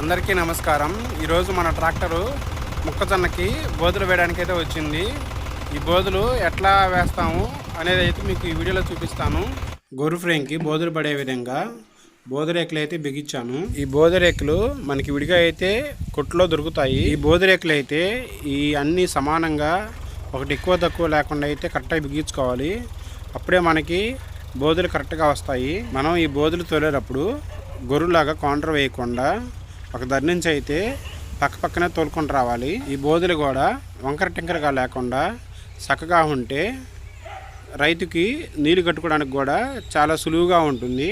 అందరికీ నమస్కారం. ఈరోజు మన ట్రాక్టరు మొక్కజొన్నకి బోధులు వేయడానికి అయితే వచ్చింది. ఈ బోధులు ఎట్లా వేస్తాము అనేది అయితే మీకు ఈ వీడియోలో చూపిస్తాను. గొర్రు ఫ్రేమ్కి బోధులు పడే విధంగా బోధరేకులు అయితే బిగించాను. ఈ బోధరేకులు మనకి విడిగా అయితే కొట్టులో దొరుకుతాయి. ఈ బోధరేకులు అయితే ఈ అన్ని సమానంగా ఒకటి ఎక్కువ తక్కువ లేకుండా అయితే కరెక్ట్గా బిగించుకోవాలి. అప్పుడే మనకి బోధులు కరెక్ట్గా వస్తాయి. మనం ఈ బోధులు తోలేటప్పుడు గొర్రులాగా కౌంటర్ వేయకుండా ఒక దరి నుంచి అయితే పక్క పక్కనే తోలుకొని రావాలి. ఈ బోధులు కూడా వంకర టింకరగా లేకుండా చక్కగా ఉంటే రైతుకి నీళ్ళు కట్టుకోవడానికి కూడా చాలా సులువుగా ఉంటుంది.